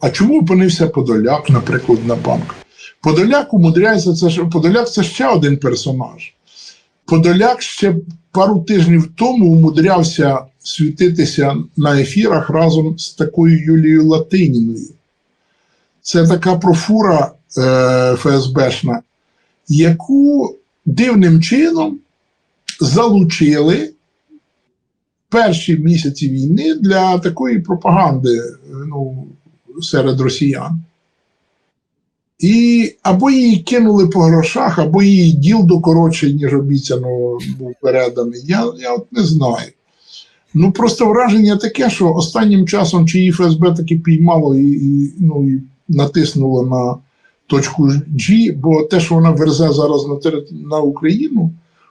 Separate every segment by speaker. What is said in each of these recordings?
Speaker 1: А чому опинився Подоляк, наприклад, на банк? Подоляк умудряється, це ж Подоляк це ще один персонаж. Подоляк ще пару тижнів тому умудрявся світитися на ефірах разом з такою Юлією Латиніною. Це така профура е, ФСБшна, яку дивним чином залучили перші місяці війни для такої пропаганди ну, серед росіян. І або її кинули по грошах, або її діл докоротший, ніж обіцяно був переданий. Я, я от не знаю. Ну просто враження таке, що останнім часом чи її ФСБ таки піймало і, і, ну, і натиснуло на точку G, бо те, що вона верзе зараз на, тери- на Україну,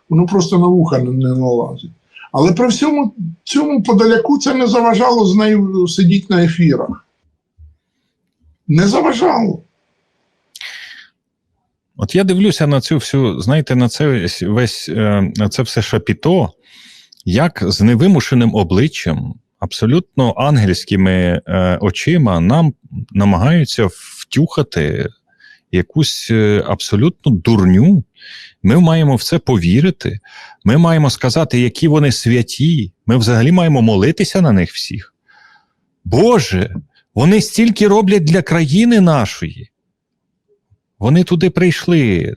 Speaker 1: воно просто на вуха не, не налазить. Але при всьому цьому подаляку це не заважало з нею сидіти на ефірах. Не заважало.
Speaker 2: От я дивлюся на цю всю, знаєте, на це весь, е, на це все шапіто, як з невимушеним обличчям, абсолютно ангельськими е, очима нам намагаються втюхати якусь е, абсолютно дурню. Ми маємо в це повірити. Ми маємо сказати, які вони святі. Ми взагалі маємо молитися на них всіх. Боже, вони стільки роблять для країни нашої. Вони туди прийшли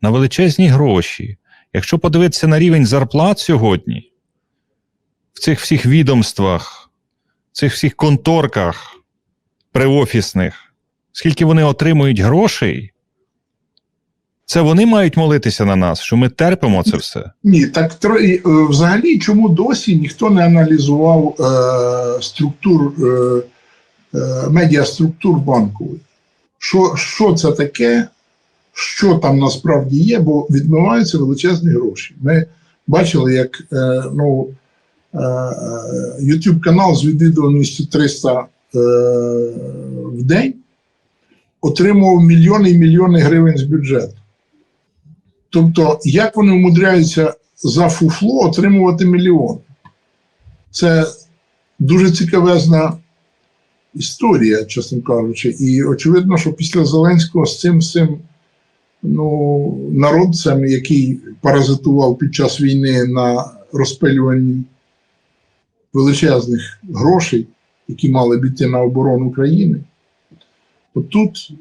Speaker 2: на величезні гроші. Якщо подивитися на рівень зарплат сьогодні, в цих всіх відомствах, в цих всіх конторках приофісних, скільки вони отримують грошей, це вони мають молитися на нас, що ми терпимо це все.
Speaker 1: Ні, так е, взагалі, чому досі ніхто не аналізував е, структур, е, медіаструктур банкових? Що, що це таке, що там насправді є, бо відмиваються величезні гроші. Ми бачили, як е, ну, е, YouTube канал з відвідуваністю 300 е, в день отримував мільйони і мільйони гривень з бюджету. Тобто, як вони умудряються за фуфло отримувати мільйон? Це дуже цікавезна історія, чесно кажучи. І очевидно, що після Зеленського з цим, цим ну, народцем, який паразитував під час війни на розпилюванні величезних грошей, які мали б йти на оборону країни, от тут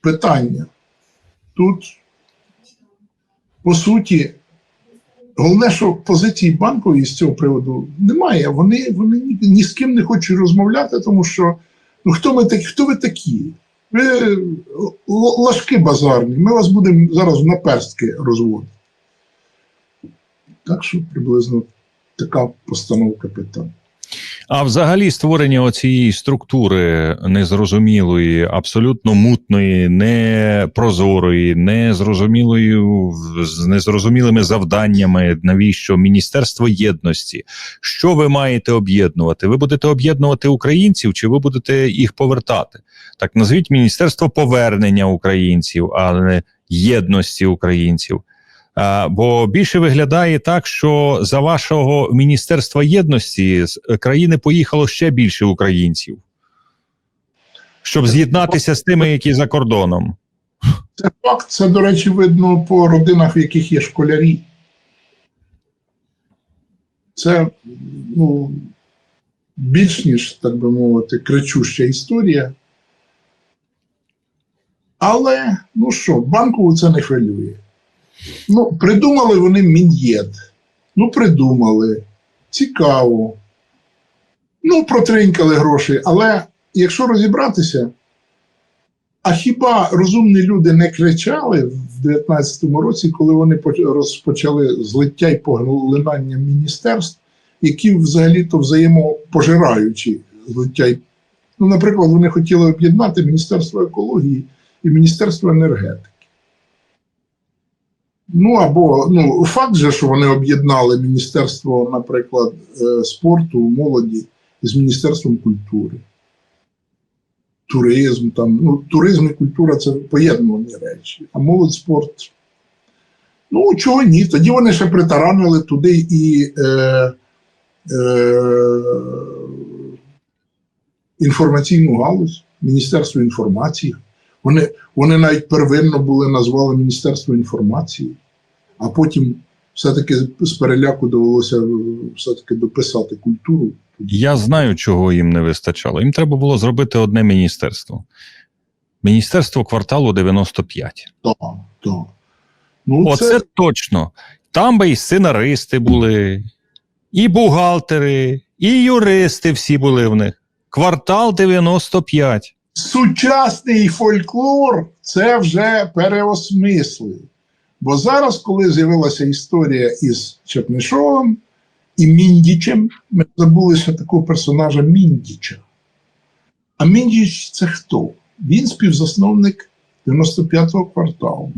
Speaker 1: питання. Тут по суті, головне, що позиції банкової з цього приводу немає. Вони, вони ні, з ким не хочуть розмовляти, тому що ну хто ми такі, хто ви такі? Ви лажки базарні, ми вас будемо зараз на перстки розводити. Так що приблизно така постановка питань.
Speaker 2: А взагалі створення оцієї структури незрозумілої, абсолютно мутної, непрозорої, незрозумілої з незрозумілими завданнями, навіщо Міністерство єдності. Що ви маєте об'єднувати? Ви будете об'єднувати українців, чи ви будете їх повертати? Так назвіть Міністерство повернення українців, а не єдності українців. А, бо більше виглядає так, що за вашого міністерства єдності з країни поїхало ще більше українців, щоб з'єднатися з тими, які за кордоном.
Speaker 1: Це факт, це, до речі, видно по родинах, в яких є школярі. Це ну, більш ніж, так би мовити, кричуща історія. Але, ну що, банкову це не хвилює. Ну, придумали вони мін'єд. Ну, придумали. Цікаво. Ну, протринькали гроші. Але якщо розібратися, а хіба розумні люди не кричали в 19-му році, коли вони розпочали злиття й поглинання міністерств, які взагалі-то взаємопожираючі злиття Ну, наприклад, вони хотіли об'єднати Міністерство екології і Міністерство енергетики. Ну або ну, факт же, що вони об'єднали Міністерство, наприклад, е, спорту, молоді з Міністерством культури. Туризм, там, ну, туризм і культура це поєднувані речі, а молодь спорт. Ну, чого ні? Тоді вони ще притаранили туди і е, е, інформаційну галузь, Міністерство інформації. Вони, вони навіть первинно були назвали Міністерство інформації, а потім все-таки з переляку довелося е, все-таки дописати культуру.
Speaker 2: Я знаю, чого їм не вистачало. Їм треба було зробити одне міністерство. Міністерство кварталу 95.
Speaker 1: Так, так. Ну,
Speaker 2: Оце точно. Там би і сценаристи були, і бухгалтери, і юристи всі були в них. Квартал 95.
Speaker 1: Сучасний фольклор це вже переосмислив. Бо зараз, коли з'явилася історія із Чернишовим і Міндічем, ми забули ще такого персонажа Міндіча. А Міндіч це хто? Він співзасновник 95-го кварталу.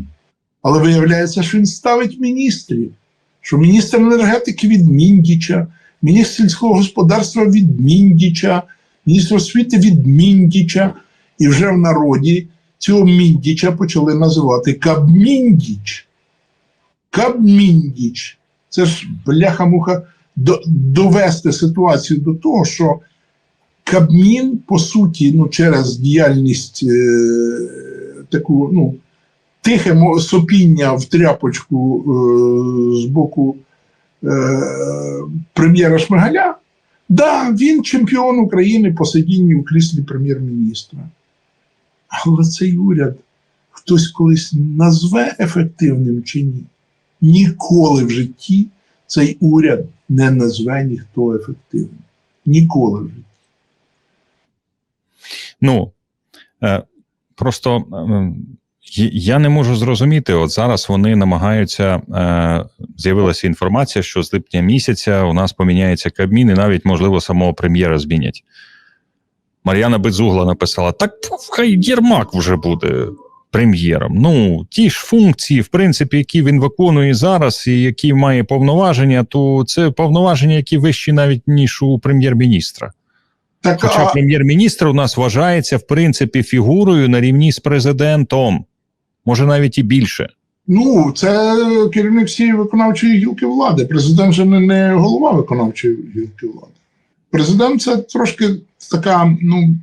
Speaker 1: Але виявляється, що він ставить міністрів, що міністр енергетики від Міндіча, міністр сільського господарства від Міндіча, міністр освіти від Міндіча. І вже в народі цього Міндіча почали називати Кабміндіч. Кабміндіч. Це ж бляха-муха до, довести ситуацію до того, що Кабмін, по суті, ну, через діяльність е, таку, ну, тихе сопіння в тряпочку е, з боку е, прем'єра Шмигаля, да, він чемпіон України по сидінню у кріслі прем'єр-міністра. Але цей уряд хтось колись назве ефективним чи ні? Ніколи в житті цей уряд не назве ніхто ефективним. Ніколи в житті.
Speaker 2: Ну е, просто е, я не можу зрозуміти. От зараз вони намагаються. Е, з'явилася інформація, що з липня місяця у нас поміняється Кабмін, і навіть, можливо, самого прем'єра змінять. Мар'яна Безугла написала: так хай Єрмак вже буде прем'єром. Ну, ті ж функції, в принципі, які він виконує зараз, і які має повноваження, то це повноваження, які вищі навіть ніж у прем'єр-міністра.
Speaker 1: Так,
Speaker 2: Хоча
Speaker 1: а,
Speaker 2: прем'єр-міністр у нас вважається, в принципі, фігурою на рівні з президентом, може навіть і більше.
Speaker 1: ну, це керівник всієї виконавчої гілки влади. Президент же не, не голова виконавчої гілки влади. Президент це трошки така ну,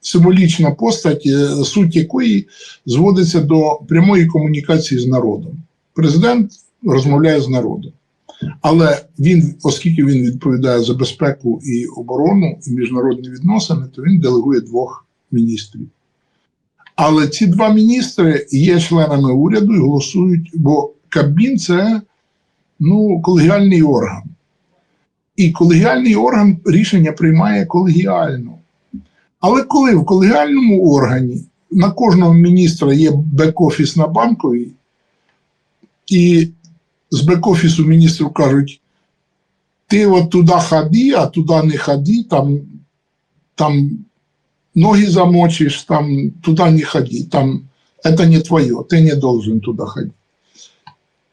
Speaker 1: символічна постать, е, суть якої зводиться до прямої комунікації з народом. Президент розмовляє з народом. Але він, оскільки він відповідає за безпеку і оборону і міжнародні відносини, то він делегує двох міністрів. Але ці два міністри є членами уряду і голосують, бо Кабмін це ну, колегіальний орган. І колегіальний орган рішення приймає колегіально. Але коли в колегіальному органі на кожного міністра є бек-офіс на банковій, і з бек-офісу міністру кажуть: ти от туди ходи, а туди не ходи, там, там ноги замочишь, там туда не ходи, там это не твое, ты не должен туда ходити.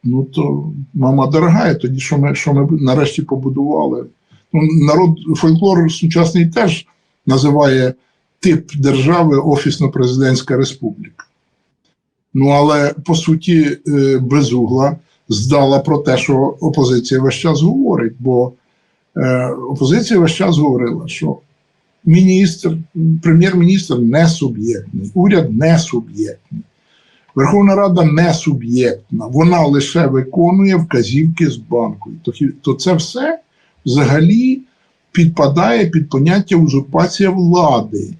Speaker 1: Ну то, мама дорогая, тоді що ми, що ми нарешті побудували. Ну, народ, фольклор сучасний теж називає тип держави Офісно-президентська республіка. Ну, але по суті, е, безугла здала про те, що опозиція весь час говорить, бо е, опозиція весь час говорила, що міністр, прем'єр-міністр не суб'єктний, уряд не суб'єктний, Верховна Рада не суб'єктна, вона лише виконує вказівки з банку. То, це все взагалі підпадає під поняття узурпація влади.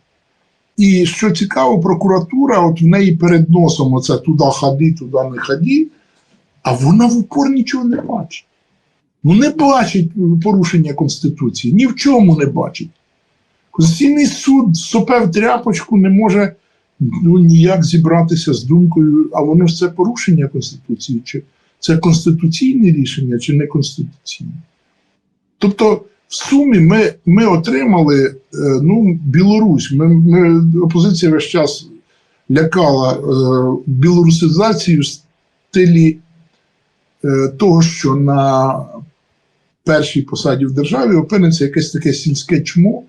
Speaker 1: І що цікаво, прокуратура, от в неї перед носом оце туди ходи, туди не ходи, а вона в упор нічого не бачить. Ну не бачить порушення Конституції, ні в чому не бачить. Конституційний суд сопев тряпочку не може ну, ніяк зібратися з думкою, а воно ж це порушення Конституції, чи це конституційне рішення, чи не конституційне. Тобто, в сумі ми, ми отримали е, ну, Білорусь. Ми, ми, опозиція весь час лякала е, білорусизацію в стилі е, того, що на першій посаді в державі опиниться якесь таке сільське чмо.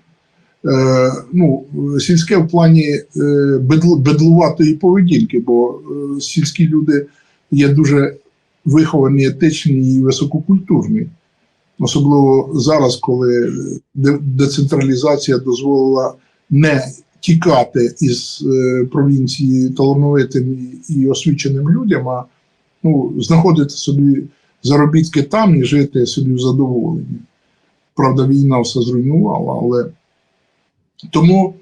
Speaker 1: Е, ну, сільське в плані е, бедлуватої поведінки, бо е, сільські люди є дуже виховані, етичні і висококультурні. Особливо зараз, коли децентралізація дозволила не тікати із провінції талановитим і освіченим людям, а ну, знаходити собі заробітки там і жити собі в задоволенні. Правда, війна все зруйнувала, але тому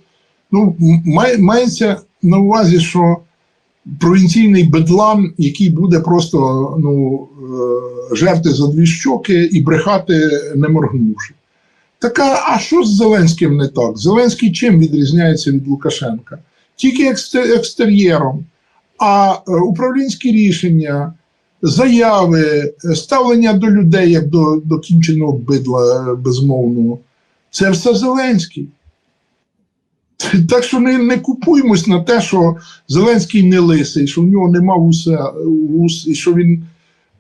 Speaker 1: ну, має, мається на увазі, що провінційний бедлам, який буде просто ну, е, жерти за дві щоки і брехати не моргнувши. Така, а що з Зеленським не так? Зеленський чим відрізняється від Лукашенка? Тільки ексте- екстер'єром. А е, управлінські рішення, заяви, ставлення до людей як до, до кінченого бидла е, безмовного це все Зеленський. Так що не, не купуємось на те, що Зеленський не лисий, що в нього нема вуса, вус, і що він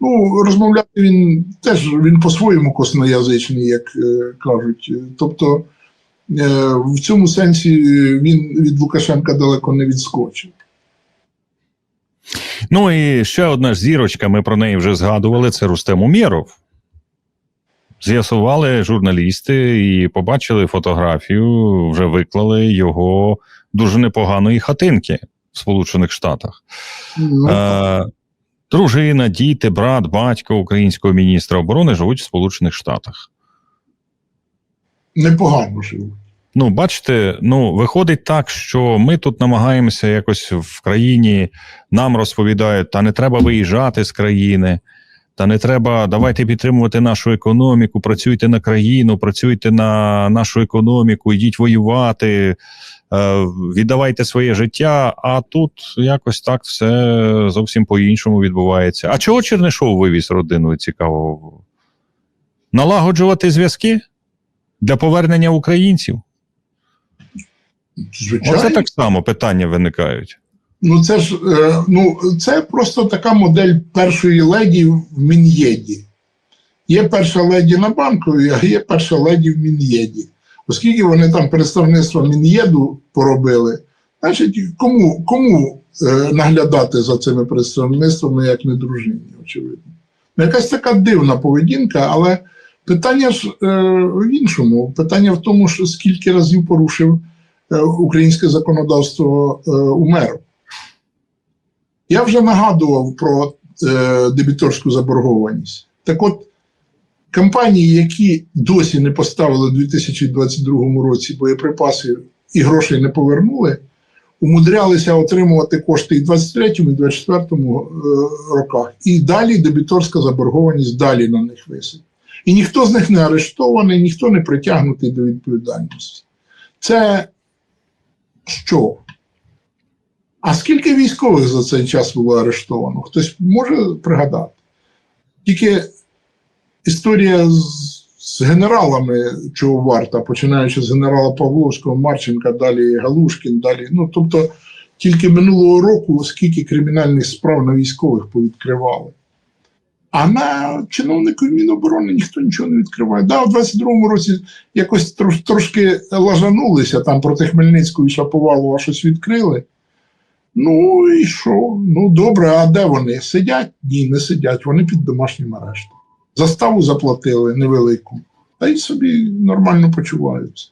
Speaker 1: ну, розмовляти він теж він по-своєму косноязичний, як е, кажуть. Тобто е, в цьому сенсі він від Лукашенка далеко не відскочив.
Speaker 2: Ну і ще одна ж зірочка, ми про неї вже згадували. Це Рустем Умєров. З'ясували журналісти і побачили фотографію, вже виклали його дуже непоганої хатинки в Сполучених Штатах.
Speaker 1: Ну,
Speaker 2: Е, дружина, діти, брат, батько українського міністра оборони живуть в Сполучених Штатах.
Speaker 1: непогано жив.
Speaker 2: Ну, бачите, ну виходить так, що ми тут намагаємося якось в країні нам розповідають, та не треба виїжджати з країни, та не треба давайте підтримувати нашу економіку, працюйте на країну, працюйте на нашу економіку, йдіть воювати, е, віддавайте своє життя. А тут якось так все зовсім по-іншому відбувається. А чого Чернишов вивіз родину? Цікаво. Налагоджувати зв'язки для повернення українців.
Speaker 1: Звичайно.
Speaker 2: Оце так само питання виникають.
Speaker 1: Ну це ж е, ну, це просто така модель першої леді в Мін'єді. Є перша леді на банку, а є перша леді в Мін'єді. Оскільки вони там представництво Мін'єду поробили, значить, кому, кому е, наглядати за цими представництвами, як не дружині, очевидно. Ну, якась така дивна поведінка, але питання ж е, в іншому. Питання в тому, що скільки разів порушив українське законодавство Умеров. Я вже нагадував про е, дебіторську заборгованість. Так от, компанії, які досі не поставили у 2022 році боєприпаси і грошей не повернули, умудрялися отримувати кошти і в 23 і 24 е, роках. І далі дебіторська заборгованість далі на них висить. І ніхто з них не арештований, ніхто не притягнутий до відповідальності. Це що? А скільки військових за цей час було арештовано? Хтось може пригадати? Тільки історія з, з генералами, чого варта, починаючи з генерала Павловського, Марченка, далі Галушкін, далі. Ну, тобто, тільки минулого року скільки кримінальних справ на військових повідкривали. А на чиновників Міноборони ніхто нічого не відкриває. Да, у 22-му році якось трошки лажанулися, там проти Хмельницького і Шаповалова щось відкрили. Ну і що? Ну добре, а де вони? Сидять? Ні, не сидять, вони під домашнім арештом. Заставу заплатили невелику, та й собі нормально почуваються.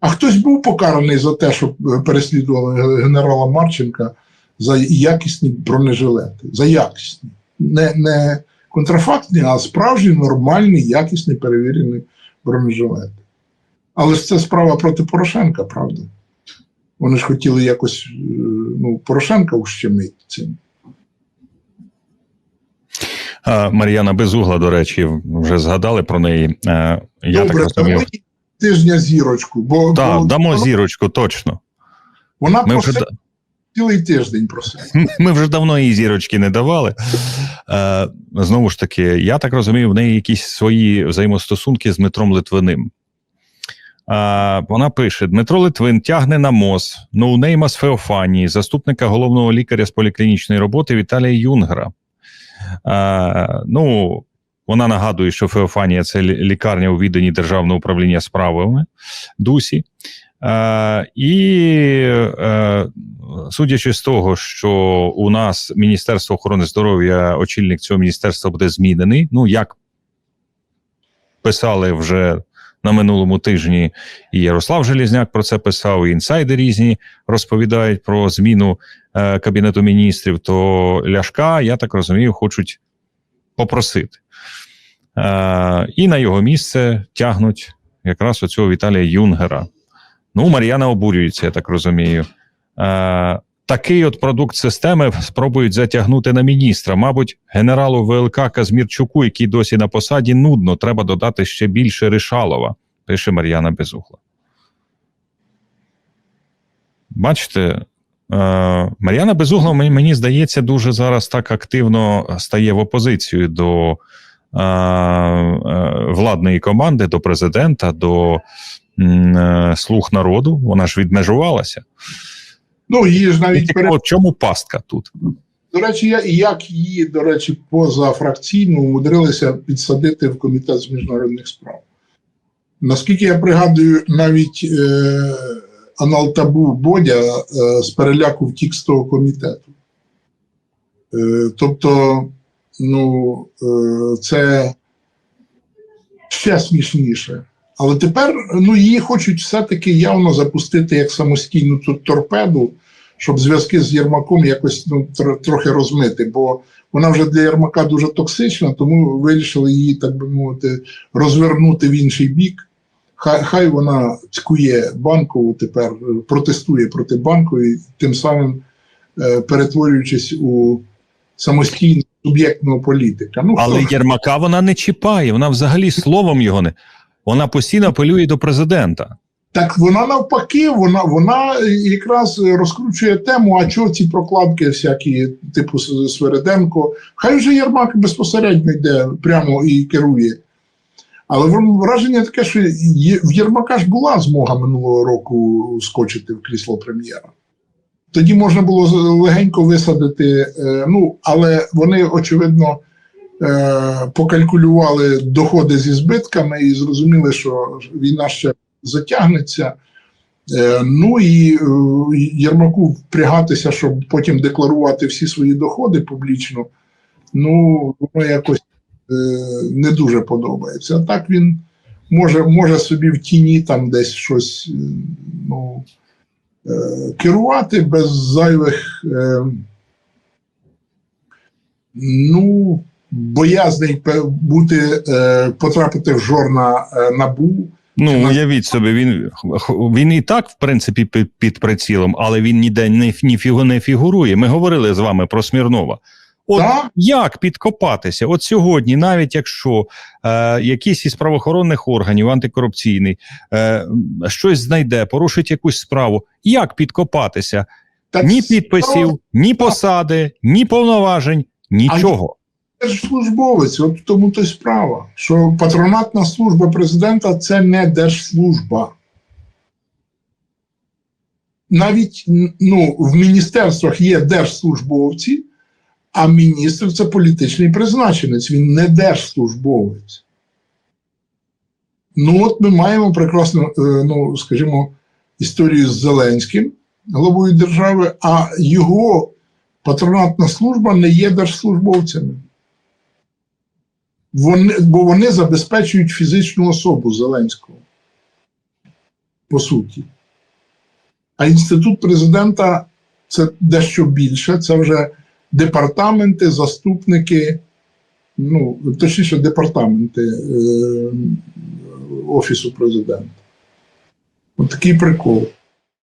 Speaker 1: А хтось був покараний за те, що е, переслідували генерала Марченка за якісні бронежилети. За якісні. Не, не контрафактні, а справжні, нормальні, якісні, перевірені бронежилети. Але ж це справа проти Порошенка, правда? Вони ж хотіли якось е, ну, Порошенка ущемити цим.
Speaker 2: Мар'яна Безугла, до речі, вже згадали про неї. Е, Я
Speaker 1: Добре,
Speaker 2: так розумію.
Speaker 1: тижня зірочку, бо,
Speaker 2: Так,
Speaker 1: бо
Speaker 2: дамо зірочку, точно.
Speaker 1: вона
Speaker 2: Ми вже,
Speaker 1: цілий тиждень просила.
Speaker 2: ми вже давно їй зірочки не давали. Е, знову ж таки, я так розумію, в неї якісь свої взаємостосунки з Дмитром Литвиним. Вона пише: Дмитро Литвин тягне на МОЗ, ноунейма з Феофанії, заступника головного лікаря з поліклінічної роботи Віталія Юнгера. Е, ну, вона нагадує, що Феофанія це лікарня у відданні Державного управління справами ДУСі. Е, і е, судячи з того, що у нас Міністерство охорони здоров'я, очільник цього міністерства буде змінений. Ну, як писали вже на минулому тижні. І Ярослав Желізняк про це писав, і інсайди різні розповідають про зміну е, кабінету міністрів. То Ляшка, я так розумію, хочуть попросити. Е, і на його місце тягнуть якраз оцього Віталія Юнгера. Ну, Мар'яна обурюється, я так розумію. Е, такий от продукт системи спробують затягнути на міністра. Мабуть, генералу ВЛК Казмірчуку, який досі на посаді, нудно, треба додати ще більше Ришалова, пише Мар'яна Безугла. Бачите, е, Мар'яна Безугла, мені, здається, дуже зараз так активно стає в опозицію до е, е, владної команди, до президента, до слуг народу. Вона ж відмежувалася.
Speaker 1: Ну, її ж навіть
Speaker 2: типу,
Speaker 1: пере...
Speaker 2: от чому пастка тут?
Speaker 1: До речі, я, як її, до речі, позафракційно умудрилися підсадити в комітет з міжнародних справ. Наскільки я пригадую, навіть е, Аналтабу Бодя е, з переляку втік з того комітету. Е, тобто, ну, е, це ще смішніше. Але тепер ну, її хочуть все-таки явно запустити як самостійну ту- торпеду, щоб зв'язки з Єрмаком якось ну, тр- трохи розмити, бо вона вже для Єрмака дуже токсична, тому вирішили її, так би мовити, розвернути в інший бік. Хай, хай вона цькує банкову тепер, е, протестує проти банку і тим самим е, перетворюючись у самостійного суб'єктного політика. Ну,
Speaker 2: Але
Speaker 1: хто-
Speaker 2: Єрмака вона не чіпає, вона взагалі словом його не. Вона постійно апелює до президента.
Speaker 1: Так вона навпаки, вона, вона якраз розкручує тему, а чого ці прокладки всякі, типу Свереденко. Хай вже Єрмак безпосередньо йде прямо і керує. Але враження таке, що в Єрмака ж була змога минулого року скочити в крісло прем'єра. Тоді можна було легенько висадити, е, ну, але вони, очевидно, покалькулювали доходи зі збитками і зрозуміли, що війна ще затягнеться. Е, Ну і е, Єрмаку впрягатися, щоб потім декларувати всі свої доходи публічно, ну, воно якось е, не дуже подобається. А так він може, може собі в тіні там десь щось е, ну, е, керувати без зайвих. Е, ну, боязний бути, е, потрапити в жорна е, набу.
Speaker 2: Ну, уявіть собі, він, він і так, в принципі, під, під прицілом, але він ніде не, ні фігу не фігурує. Ми говорили з вами про Смірнова. От
Speaker 1: Так?
Speaker 2: як підкопатися? От сьогодні, навіть якщо е, якийсь із правоохоронних органів, антикорупційний, е, щось знайде, порушить якусь справу, як підкопатися?
Speaker 1: Так
Speaker 2: Ні підписів, ні посади, ні повноважень, нічого.
Speaker 1: Держслужбовець, от тому то й справа, що патронатна служба президента це не держслужба. Навіть ну, в міністерствах є держслужбовці, а міністр це політичний призначенець, він не держслужбовець. Ну, от ми маємо прекрасну, е, ну, скажімо, історію з Зеленським, главою держави, а його патронатна служба не є держслужбовцями. Вони, бо вони забезпечують фізичну особу Зеленського. По суті. А інститут президента це дещо більше. Це вже департаменти, заступники, ну, точніше, департаменти е, Офісу президента. От такий прикол.